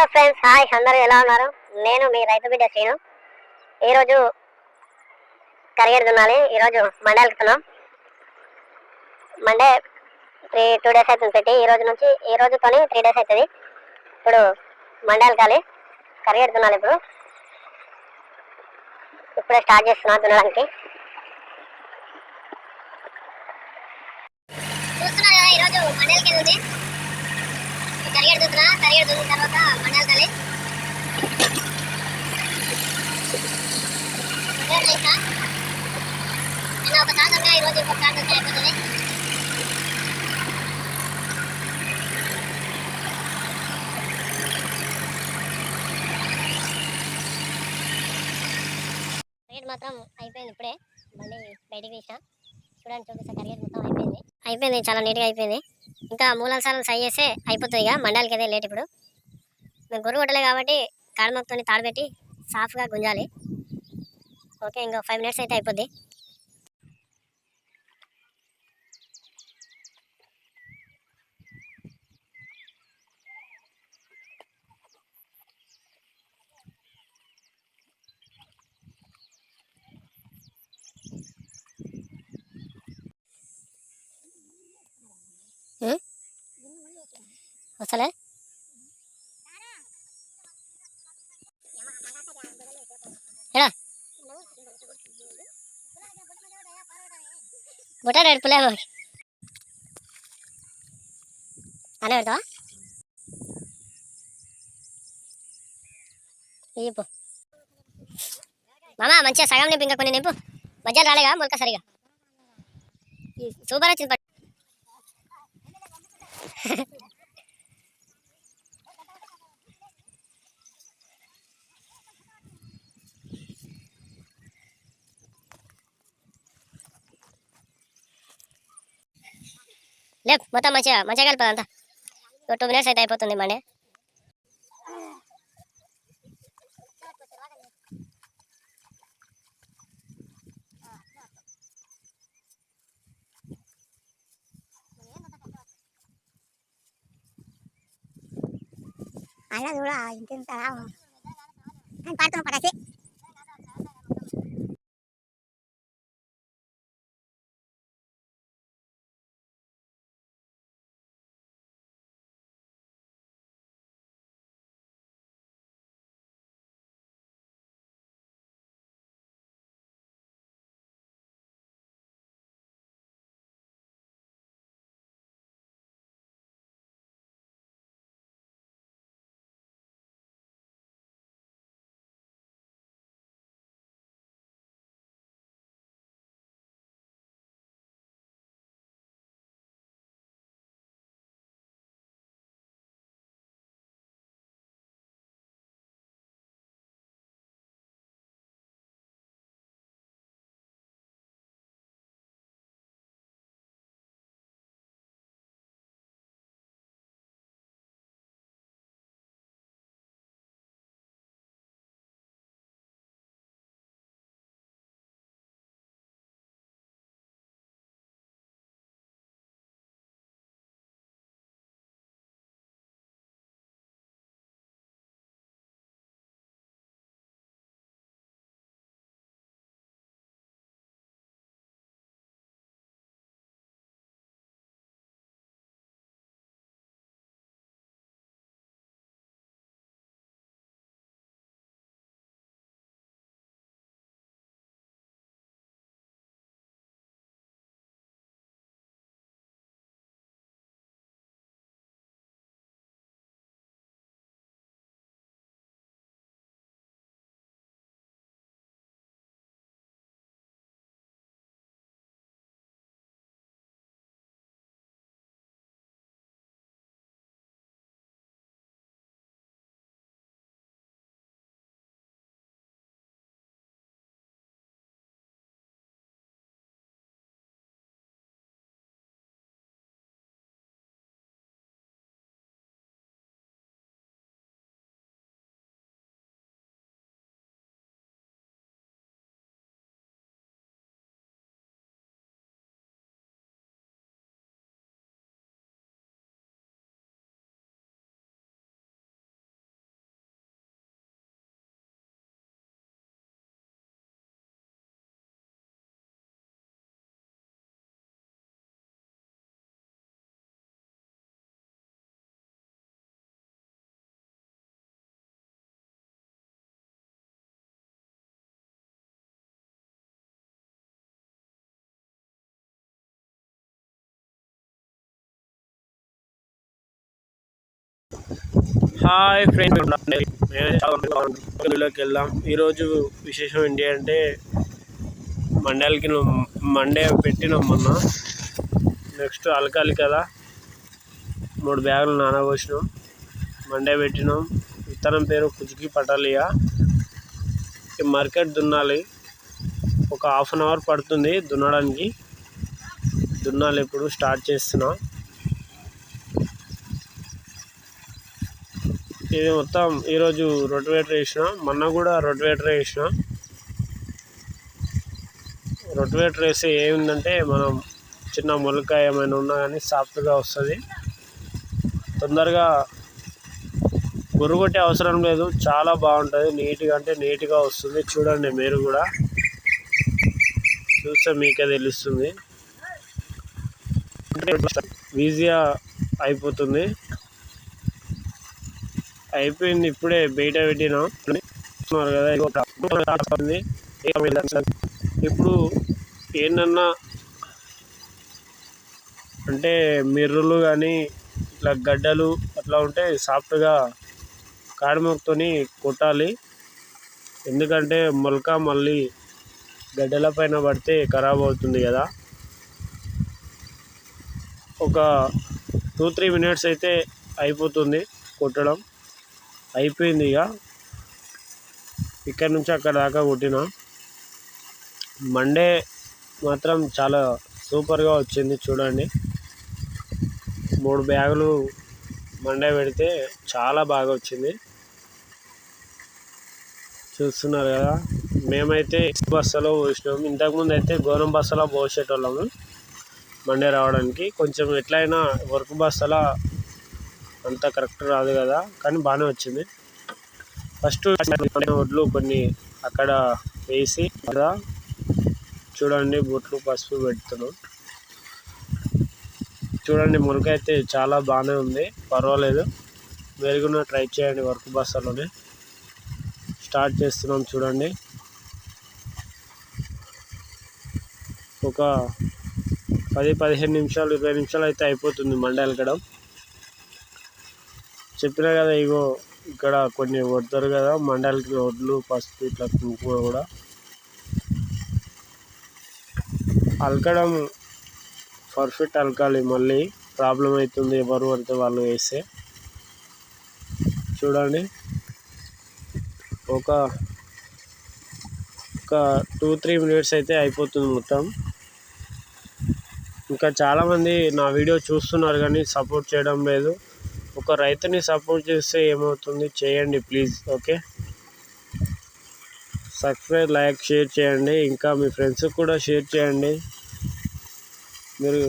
Hello friends hi అందరూ ఎలా ఉన్నారు? నేను మీ రైతు బిడ్డ శ్రీను. ఈరోజు కరిగేరు దున్నాలి ఈరోజు మండే వెళ్తున్నాం. మండే త్రీ టూ డేస్ అవుతుంది పెట్టి ఈ రోజు నుంచి ఈ రోజుతోని త్రీ డేస్ అవుతుంది. ఇప్పుడు మండే వెళ్ళాలి కరిగేరు దున్నాలి ఇప్పుడు. ఇప్పుడే స్టార్ట్ చేస్తున్నా దున్నడానికి చూస్తున్నారు ఈరోజు మండలికి ఉంది కరిగేడు దుద్దునా కరిగేడు దున్నిన తర్వాత మండలి తల్లి నిన్న ఒక తాత ఉన్నా ఈరోజు ఇంకొక తాత వచ్చి అయిపోతుంది. మాత్రం అయిపోయింది ఇప్పుడే. మళ్ళీ బయటికి తీసిన. చూడండి చూపిస్తా కరిగేది మొత్తం అయిపోయింది. అయిపోయింది చాలా నీట్గా అయిపోయింది. ఇంకా మూలాలు సార్లు సై చేస్తే అయిపోతుంది ఇక మండలికి అదే లేట్ ఇప్పుడు. మేము గొర్రె కొట్టలే కాబట్టి కాడమొక్తో తాడబెట్టి సాఫ్గా గుంజాలి. ఓకే ఇంకో ఫైవ్ మినిట్స్ అయితే అయిపోద్ది. వస్తలే ఎడా బుట్ట ఎడుపులే మరి అనే పెడతావా? నింపు మామ మంచిగా సగం నింపు ఇంకా కొన్ని నింపు. మధ్యాహ్నం రాలేగా మొలక సరిగా. సూపర్ వచ్చింది లేకు మొత్తం మంచిగా మంచిగా కలిపదు అంతా. ఒక టూ మినిట్స్ అయితే అయిపోతుంది మండే అలా చూడ ఇంత పడుతున్నాం పడసి హాయ్ ఫ్రెండ్. నేనేలోకి వెళ్దాం. ఈరోజు విశేషం ఏంటి అంటే మండలకి మండే పెట్టినాం మొన్న. నెక్స్ట్ అలకాలి కదా. మూడు బ్యాగులు నానబోసినాం. మండే పెట్టినాం. విత్తనం పేరు కుజుకి పటాలియా. మార్కెట్ దున్నాలి. ఒక హాఫ్ అన్ అవర్ పడుతుంది దున్నడానికి. దున్నాలి ఇప్పుడు స్టార్ట్ చేస్తున్నాం. ఇది మొత్తం ఈరోజు రొటివేటర్ వేసిన మొన్న కూడా రొటివేటర్ వేసిన. రొటివేటర్ వేస్తే ఏముందంటే మనం చిన్న మొలక ఏమైనా ఉన్నా కానీ సాఫ్ట్గా వస్తుంది. తొందరగా గురుగొట్టే అవసరం లేదు. చాలా బాగుంటుంది. నీట్గా అంటే నీట్గా వస్తుంది. చూడండి మీరు కూడా. చూస్తే మీకే తెలుస్తుంది. ఈజీగా అయిపోతుంది. అయిపోయింది ఇప్పుడే బయట పెట్టినా. కదా ఇప్పుడు ఏంటన్నా అంటే మిర్రులు కానీ ఇట్లా గడ్డలు అట్లా ఉంటే సాఫ్ట్గా కాడిమొక్కతోని కొట్టాలి. ఎందుకంటే మొలక మళ్ళీ గడ్డల పైన పడితే ఖరాబ్ అవుతుంది కదా. ఒక టూ త్రీ మినిట్స్ అయితే అయిపోతుంది కొట్టడం. అయిపోయింది ఇక. ఇక్కడ నుంచి అక్కడ దాకా కొట్టిన. మండే మాత్రం చాలా సూపర్గా వచ్చింది చూడండి. మూడు బ్యాగులు మండే పెడితే చాలా బాగా వచ్చింది. చూస్తున్నారు కదా. మేమైతే బస్సులో పోసినాము ఇంతకుముందు అయితే గోరం బస్సులో పోసేటోళ్ళము మండే రావడానికి. కొంచెం ఎట్లయినా వర్క్ బస్సులో అంతా కరెక్ట్ రాదు కదా కానీ బాగానే వచ్చింది. ఫస్ట్ వడ్లు కొన్ని అక్కడ వేసి కదా చూడండి బొట్లు పసుపు పెడుతున్నాం చూడండి మునక అయితే చాలా బాగానే ఉంది పర్వాలేదు. మెరుగున ట్రై చేయండి వర్క్ బస్సులోనే. స్టార్ట్ చేస్తున్నాం చూడండి. ఒక పది పదిహేను నిమిషాలు ఇరవై నిమిషాలు అయితే అయిపోతుంది మండ వెళ్ళకడం చెప్పినా కదా ఇగో ఇక్కడ కొన్ని కొడతారు కదా మండలకి వడ్లు పసుపు ఇట్లా కుంకుమ కూడా. అలకడం పర్ఫెక్ట్ అలకాలి మళ్ళీ ప్రాబ్లం అవుతుంది ఎవరు పడితే వాళ్ళు వేస్తే. చూడండి. ఒక ఒక టూ త్రీ మినిట్స్ అయితే అయిపోతుంది మొత్తం. ఇంకా చాలామంది నా వీడియో చూస్తున్నారు కానీ సపోర్ట్ చేయడం లేదు. ఒక రైతుని సపోర్ట్ చేస్తే ఏమవుతుంది? చేయండి please okay subscribe like share చేయండి. ఇంకా మీ ఫ్రెండ్స్కి కూడా షేర్ చేయండి. మీరు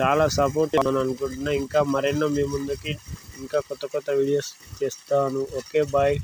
చాలా సపోర్ట్ ఇవ్వాలని అనుకుంటున్నా. ఇంకా మరెన్నో మీ ముందుకి ఇంకా కొత్త కొత్త వీడియోస్ చేస్తాను. Okay bye